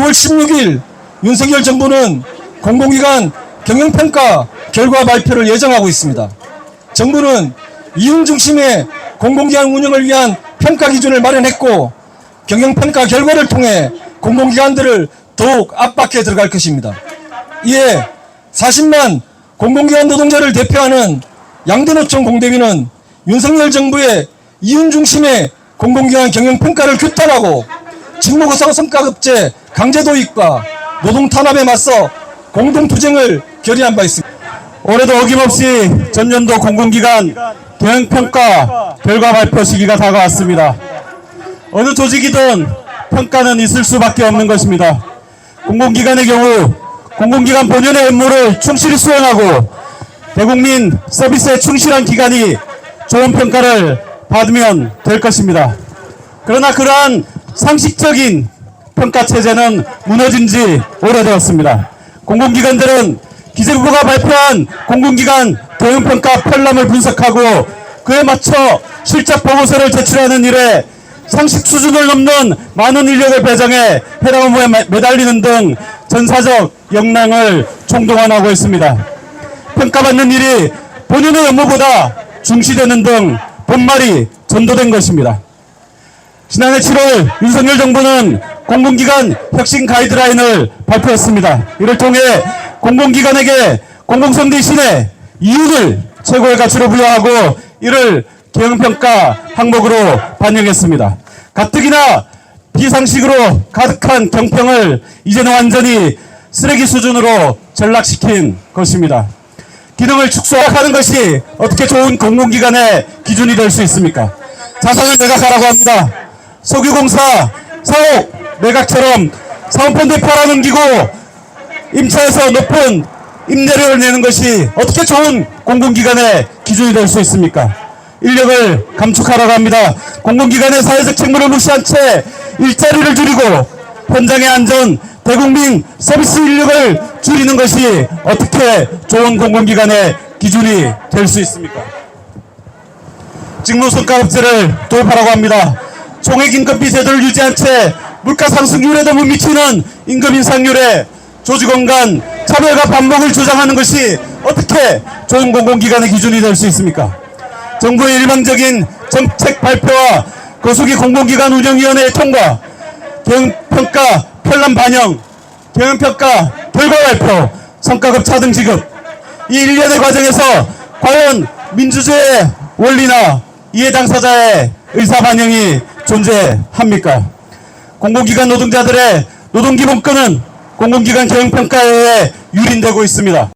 6월 16일 윤석열 정부는 공공기관 경영평가 결과 발표를 예정하고 있습니다. 정부는 이윤 중심의 공공기관 운영을 위한 평가 기준을 마련했고 경영평가 결과를 통해 공공기관들을 더욱 압박해 들어갈 것입니다. 이에 40만 공공기관 노동자를 대표하는 양대노총 공대위는 윤석열 정부의 이윤 중심의 공공기관 경영평가를 규탄하고 직무거성 성과급제 강제 도 입과 노동 탄압에 맞서 공동투쟁을 결의한 바 있습니다. 올해도 어김없이 전년도 공공기관 경영평가 결과 발표 시기가 다가왔습니다. 어느 조직이든 평가는 있을 수밖에 없는 것입니다. 공공기관의 경우 공공기관 본연의 업무를 충실히 수행하고 대국민 서비스에 충실한 기관이 좋은 평가를 받으면 될 것입니다. 그러나 그러한 상식적인 평가 체제는 무너진 지 오래되었습니다. 공공기관들은 기재부가 발표한 공공기관 경영평가 편람을 분석하고 그에 맞춰 실적 보고서를 제출하는 일에 상식 수준을 넘는 많은 인력을 배정해 해당 업무에 매- 매달리는 등 전사적 역량을 총동원하고 있습니다. 평가받는 일이 본인의 업무보다 중시되는 등 본말이 전도된 것입니다. 지난해 7월 윤석열 정부는 공공기관 혁신 가이드라인을 발표했습니다. 이를 통해 공공기관에게 공공성 대신에 이윤을 최고의 가치로 부여하고 이를 경영평가 항목으로 반영했습니다. 가뜩이나 비상식으로 가득한 경평을 이제는 완전히 쓰레기 수준으로 전락시킨 것입니다. 기능을 축소하는 것이 어떻게 좋은 공공기관의 기준이 될 수 있습니까? 자산을 매각하라고 합니다. 석유공사, 사옥, 매각처럼 사은펀 대파라 넘기고 임차에서 높은 임대료를 내는 것이 어떻게 좋은 공공기관의 기준이 될 수 있습니까? 인력을 감축하라고 합니다. 공공기관의 사회적 책무를 무시한 채 일자리를 줄이고 현장의 안전, 대국민 서비스 인력을 줄이는 것이 어떻게 좋은 공공기관의 기준이 될 수 있습니까? 직무성과급제를 도입하라고 합니다. 총액 임금비 제도를 유지한 채 물가 상승률에도 못 미치는 임금 인상률에 조직원 간 차별과 반복을 주장하는 것이 어떻게 좋은 공공기관의 기준이 될 수 있습니까? 정부의 일방적인 정책 발표와 거수기 공공기관 운영위원회의 통과, 경영평가 편람 반영, 경영평가 결과 발표, 성과급 차등 지급, 이 일련의 과정에서 과연 민주주의의 원리나 이해 당사자의 의사 반영이 존재합니까? 공공기관 노동자들의 노동기본권은 공공기관 경영평가에 의해 유린되고 있습니다.